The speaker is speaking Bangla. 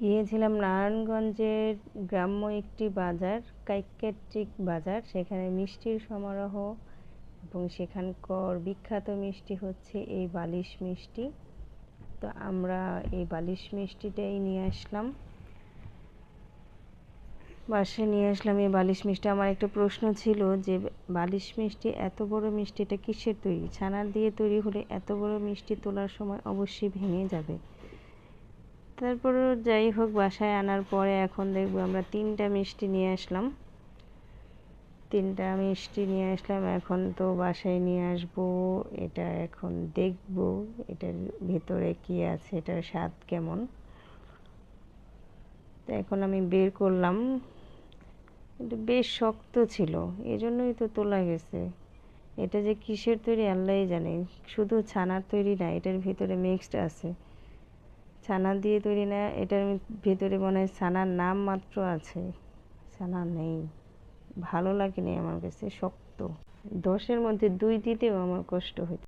গিয়েছিলাম নারায়ণগঞ্জের গ্রাম্য একটি বাজার কাইকেট্রিক বাজার। সেখানে মিষ্টির সমারোহ এবং সেখানকার বিখ্যাত মিষ্টি হচ্ছে এই বালিশ মিষ্টি। তো আমরা এই বালিশ মিষ্টিটাই নিয়ে আসলাম। বাসে নিয়ে আসলাম এই বালিশ মিষ্টি। আমার একটা প্রশ্ন ছিল যে, বালিশ মিষ্টি এত বড় মিষ্টিটা কিসের তৈরি? ছানার দিয়ে তৈরি হলে এত বড় মিষ্টি তোলার সময় অবশ্যই ভেঙে যাবে। তারপরও যাই হোক, বাসায় আনার পরে এখন দেখব আমরা তিনটা মিষ্টি নিয়ে আসলাম। তিনটা মিষ্টি নিয়ে আসলাম, এখন তো বাসায় নিয়ে আসব। এটা এখন দেখব, এটার ভেতরে কি আছে, এটার স্বাদ কেমন। তো এখন আমি বের করলাম। এটা বেশ শক্ত ছিল, এজন্যই তো তোলা গেছে। এটা যে কিসের তৈরি আল্লাহ জানে। শুধু ছানার তৈরি না, এটার ভিতরে মিক্সড আছে। ছানা দিয়ে তৈরি না, এটার ভেতরে মনে হয় ছানার নাম মাত্র আছে। ছানা নেই। ভালো লাগেনি আমার কাছে, শক্ত। দশের মধ্যে দুই দিতেও আমার কষ্ট হইত।